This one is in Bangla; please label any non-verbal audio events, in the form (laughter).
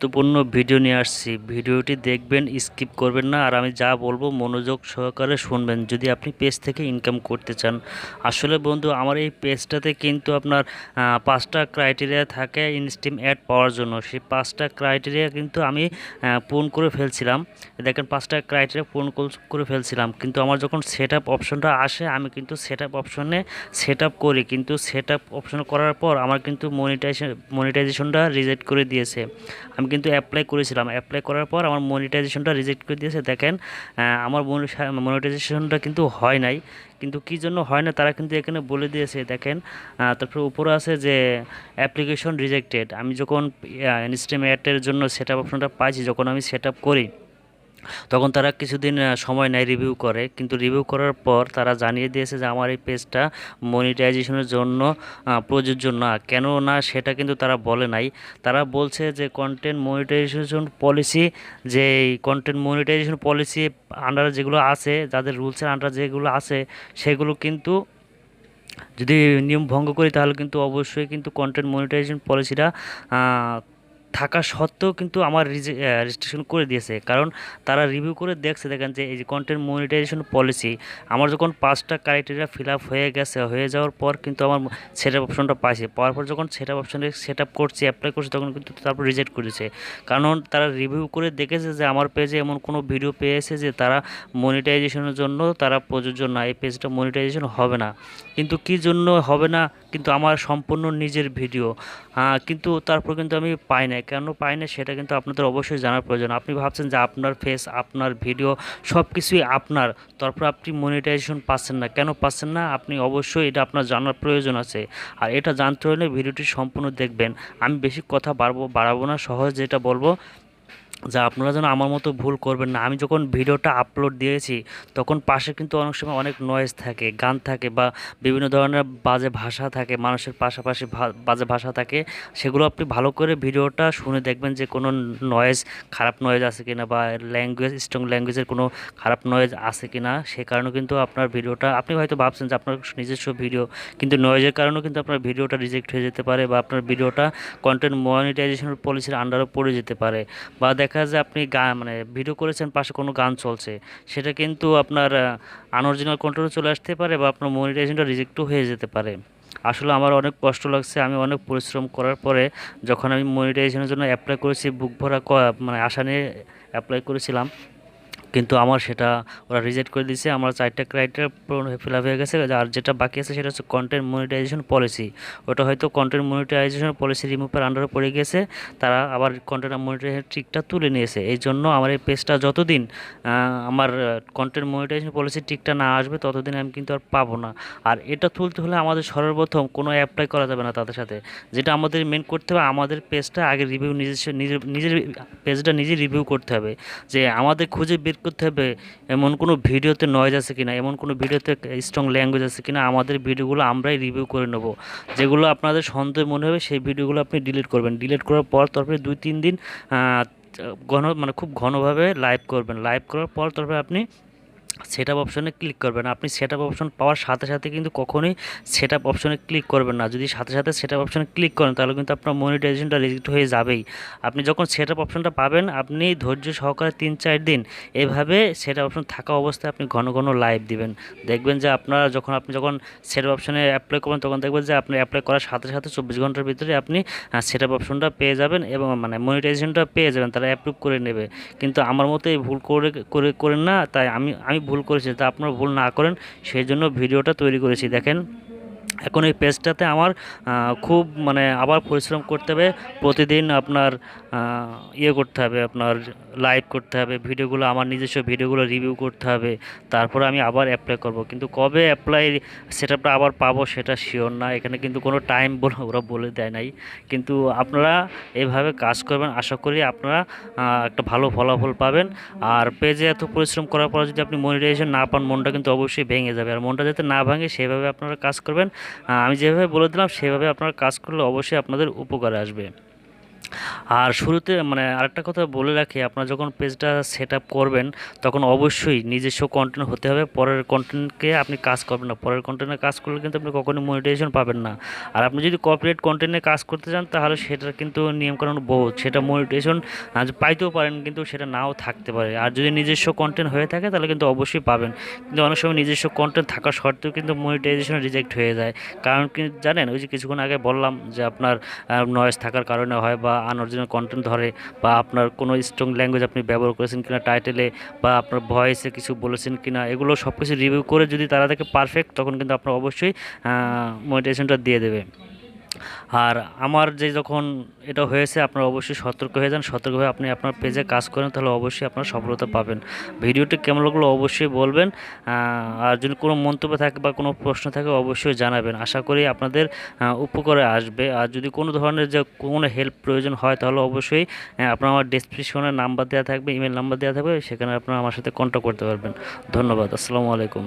গুরুত্বপূর্ণ ভিডিও নিয়ে আসছি। ভিডিওটি দেখবেন, স্কিপ করবেন না। আর আমি যা বলব, মনোযোগ সহকারে শুনবেন। যদি আপনি পেজ থেকে ইনকাম করতে চান। আসলে বন্ধু, আমার এই পেজটাতে কিন্তু আপনার পাঁচটা ক্রাইটেরিয়া থাকে ইনস্টিম অ্যাড পাওয়ার জন্য। সেই পাঁচটা ক্রাইটেরিয়া কিন্তু আমি পূরণ করে ফেলছিলাম। দেখেন, পাঁচটা ক্রাইটেরিয়া পূরণ করে ফেলছিলাম। কিন্তু আমার যখন সেট আপ অপশনটা আসে, আমি কিন্তু সেট আপ অপশনে সেট আপ করি। কিন্তু সেট আপ অপশন করার পর আমার কিন্তু মনিটাইজেশন মনিটাইজেশনটা রিজেক্ট করে দিয়েছে। আমি কিন্তু অ্যাপ্লাই করেছিলাম। অ্যাপ্লাই করার পর আমার মনিটাইজেশনটা রিজেক্ট করে দিয়েছে। দেখেন আমার মনিটাইজেশনটা কিন্তু হয় নাই। কিন্তু কি জন্য হয় না, তারা কিন্তু এখানে বলে দিয়েছে। দেখেন তারপরে উপরে আছে যে অ্যাপ্লিকেশন রিজেক্টেড আমি যখন ইনস্টিম অ্যাটের জন্য সেট আপ অপশনটা পাইছি, যখন আমি সেট আপ করি তখন তারা কিছুদিন সময় নেয় রিভিউ করে। কিন্তু রিভিউ করার পর তারা জানিয়ে দিয়েছে যে, আমার এই পেজটা মনিটাইজেশনের জন্য প্রযোজ্য না। কেন না, সেটা কিন্তু তারা বলে নাই। তারা বলছে যে কন্টেন্ট মনিটাইজেশন পলিসি যে কন্টেন্ট মনিটাইজেশন পলিসি আন্ডার যেগুলো আছে, যাদের রুলসের আন্ডার যেগুলো আছে, সেগুলো কিন্তু যদি নিয়ম ভঙ্গ করি, তাহলে কিন্তু অবশ্যই কিন্তু কন্টেন্ট মনিটাইজেশন পলিসিটা থাকা সত্ত্বেও কিন্তু আমার রেজিস্ট্রেশন করে দিয়েছে। কারণ তারা রিভিউ করে দেখছে, দেখেন যে এই যে কন্টেন্ট মনিটাইজেশন পলিসি আমার যখন পাঁচটা ক্রাইটেরিয়া ফিল আপ হয়ে গেছে, হয়ে যাওয়ার পর কিন্তু আমার সেট আপ অপশনটা পাইছে। পাওয়ার পর যখন সেট আপ অপশনে সেট আপ করছি অ্যাপ্লাই করছি, তখন কিন্তু তারপর রিজেক্ট করেছে কারণ তারা রিভিউ করে দেখেছে যে আমার পেজে এমন কোনো ভিডিও পেয়েছে যে তারা মনিটাইজেশনের জন্য, তারা প্রযোজ্য না। এই পেজটা মনিটাইজেশন হবে না। কিন্তু কী জন্য হবে না কিন্তু আমার সম্পূর্ণ নিজের ভিডিও। কিন্তু তারপর কিন্তু আমি পাই না কেন পাই না সেটা কিন্তু আপনাদের অবশ্যই জানার প্রয়োজন। আপনি ভাবছেন যে আপনার ফেস আপনার ভিডিও সব কিছুই আপনার। তারপর আপনি মনিটাইজেশন পাচ্ছেন না। কেন পাচ্ছেন না? আপনি অবশ্যই এটা আপনার জানার প্রয়োজন আছে। আর এটা জানতে হলে ভিডিওটি সম্পূর্ণ দেখবেন। আমি বেশি কথা বাড়বো, বাড়াবো না। সহজ যেটা বলব যা আপনারা যেন আমার মতো ভুল করবেন না। আমি যখন ভিডিওটা আপলোড দিয়েছি, তখন পাশে কিন্তু অনেক সময় অনেক নয়েজ থাকে, গান থাকে বা বিভিন্ন ধরনের বাজে ভাষা থাকে, মানুষের পাশাপাশি বাজে ভাষা থাকে, সেগুলো আপনি ভালো করে ভিডিওটা শুনে দেখবেন যে কোনো নয়েজ খারাপ নয়েজ আছে কিনা বা ল্যাঙ্গুয়েজ স্ট্রং ল্যাঙ্গুয়েজের কোনো খারাপ নয়েজ আছে কিনা, সে কারণে কিন্তু আপনার ভিডিওটা, আপনি হয়তো ভাবছেন যে আপনার নিজস্ব ভিডিও, কিন্তু নয়েজের কারণেও কিন্তু আপনার ভিডিওটা রিজেক্ট হয়ে যেতে পারে বা আপনার ভিডিওটা কন্টেন্ট মনিটাইজেশন পলিসির আন্ডারও পড়ে যেতে পারে বা দেখা যায় আপনি গান মানে ভিডিও করেছেন, পাশে কোনো গান চলছে। সেটা কিন্তু আপনার আনঅরিজিনাল কন্ট্রোলে চলে আসতে পারে বা আপনার মনিটাইজেশনটা রিজেক্টও হয়ে যেতে পারে। আসলে আমার অনেক কষ্ট লাগছে, আমি অনেক পরিশ্রম করার পরে যখন আমি মনিটাইজেশনের জন্য অ্যাপ্লাই করেছি, বুক ভরা মানে আশা নিয়ে অ্যাপ্লাই করেছিলাম কিন্তু আমার সেটা ওরা রিজেক্ট করে দিয়েছে। আমার চারটা ক্রাইটেরিয়া ফিল আপ হয়ে গেছে। আর যেটা বাকি আছে সেটা হচ্ছে কন্টেন্ট মনিটাইজেশন পলিসি ওটা হয়তো কন্টেন্ট মনিটাইজেশন পলিসি রিমুভের আন্ডারে পড়ে গেছে। তারা আবার কন্টেন্ট মনিটাইজেশন ট্রিকটা তুলে নিয়েছে। এই জন্য আমার এই পেজটা যতদিন আমার কন্টেন্ট মনিটাইজেশন পলিসি ট্রিকটা না আসবে, ততদিন আমি কিন্তু আর পাবো না। আর এটা তুলতে হলে আমাদের সর্বপ্রথম কোনো অ্যাপ্লাই করা যাবে না তাদের সাথে। যেটা আমাদের মেন করতে হবে, আমাদের পেজটা আগে রিভিউ নিজের নিজের পেজটা নিজে রিভিউ করতে হবে। যে আমাদের খুঁজে বের করতে হবে। এমন কোনো ভিডিওতে নয়েজ আছে কিনা, এমন কোনো ভিডিওতে স্ট্রং ল্যাঙ্গুয়েজ আছে কিনা, আমাদের ভিডিওগুলো আমরাই রিভিউ করে নেব। যেগুলো আপনাদের সন্দেহ মনে হবে, সেই ভিডিওগুলো আপনি ডিলিট করবেন। ডিলিট করার পর তারপরে দুই, তিন দিন ঘন মানে খুব ঘনভাবে লাইভ করবেন। লাইভ করার পর তারপরে আপনি সেট আপ অপশনে ক্লিক করবেন। আপনি সেট আপ অপশন পাওয়ার সাথে সাথে কিন্তু কখনোই সেট আপ অপশনে ক্লিক করবেন না। যদি সাথে সাথে সেট আপ অপশনে ক্লিক করেন, তাহলে কিন্তু আপনার মনিটাইজেশনটা রিজেক্ট হয়ে যাবেই। আপনি যখন সেট আপ অপশনটা পাবেন, আপনি ধৈর্য সহকারে তিন চার দিন এভাবে সেট আপ অপশন থাকা অবস্থায় আপনি ঘন ঘন লাইভ দিবেন। দেখবেন যে আপনার যখন, আপনি যখন সেট আপ অপশনে অ্যাপ্লাই করবেন, তখন দেখবেন যে আপনি অ্যাপ্লাই করার সাথে সাথে চব্বিশ ঘণ্টার ভিতরে আপনি সেট আপ অপশনটা পেয়ে যাবেন এবং মানে মনিটাইজেশনটা পেয়ে যাবেন। তারা অ্যাপ্রুভ করে নেবে। কিন্তু আমার মতো ভুল করে করে, করেন না। তাই আমি আমি ভুল করেছি তা আপনারা ভুল না করেন সেই জন্য ভিডিওটা তৈরি করেছি। দেখেন এখন এই পেজটাতে আমার খুব মানে আবার পরিশ্রম করতে হবে। প্রতিদিন আপনার ইয়ে করতে হবে, আপনার লাইভ করতে হবে, ভিডিওগুলো, আমার নিজস্ব ভিডিওগুলো রিভিউ করতে হবে। তারপরে আমি আবার অ্যাপ্লাই করব। কিন্তু কবে অ্যাপ্লাই সেটআপটা আবার পাবো সেটা শিওর না। এখানে কিন্তু কোনো টাইম বলে (laughs) ওরা বলে দেয় নাই। কিন্তু আপনারা এইভাবে কাজ করবেন, আশা করি আপনারা একটা ভালো ফলাফল পাবেন। আর পেজে এত পরিশ্রম করার পর যদি আপনি মনিটাইজেশন না পান, মনটা কিন্তু অবশ্যই ভেঙে যাবে। আর মনটা যাতে না ভাঙে, সেভাবে আপনারা কাজ করবেন। আমি যেভাবে বলে দিলাম সেভাবে আপনারা কাজ করলে অবশ্যই আপনাদের উপকারে আসবে। আর শুরুতে মানে আরেকটা কথা বলে রাখি, আপনারা যখন পেজটা সেট করবেন, তখন অবশ্যই নিজস্ব কন্টেন্ট হতে হবে। পরের কন্টেন্টকে আপনি কাজ করবেন না। পরের কন্টেন্টে কাজ করলে কিন্তু আপনি কখনোই মনিটাইজেশন পাবেন না। আর আপনি যদি কর্পোরেট কন্টেন্টে কাজ করতে চান, তাহলে সেটার কিন্তু নিয়মকানুন বহুত। সেটা মনিটাইজেশন পাইতেও পারেন, কিন্তু সেটা নাও থাকতে পারে। আর যদি নিজস্ব কন্টেন্ট হয়ে থাকে, তাহলে কিন্তু অবশ্যই পাবেন। কিন্তু অনেক সময় নিজস্ব কন্টেন্ট থাকা সত্ত্বেও কিন্তু মনিটাইজেশন রিজেক্ট হয়ে যায়। কারণ কি জানেন, ওই যে কিছুক্ষণ আগে বললাম যে আপনার নয়েজ থাকার কারণে হয় বা আনঅরিজিনাল কন্টেন্ট ধরে বা আপনার কোনো স্ট্রং ল্যাঙ্গুয়েজ আপনি ব্যবহার করেছেন কিনা টাইটেলে বা আপনার ভয়েসে কিছু বলেছেন কিনা, এগুলো সব কিছু রিভিউ করে যদি তারা দেখে পারফেক্ট তখন কিন্তু আপনার অবশ্যই মনিটাইজেশনটা দিয়ে দেবে। আর আমার যে যখন এটা হয়েছে, আপনারা অবশ্যই সতর্ক হয়ে যান। সতর্ক হয়ে আপনি আপনার পেজে কাজ করেন, তাহলে অবশ্যই আপনার সফলতা পাবেন। ভিডিওটি কেমন লাগল অবশ্যই বলবেন। আর যদি কোনো মন্তব্য থাকে বা কোনো প্রশ্ন থাকে, অবশ্যই জানাবেন। আশা করি আপনাদের উপকারে আসবে। আর যদি কোনো ধরনের যে কোনো হেল্প প্রয়োজন হয়, তাহলে অবশ্যই আপনার আমার ডেসক্রিপশনে নাম্বার দেওয়া থাকবে ইমেল নাম্বার দেওয়া থাকবে, সেখানে আপনারা আমার সাথে কন্ট্যাক্ট করতে পারবেন। ধন্যবাদ। আসসালামু আলাইকুম।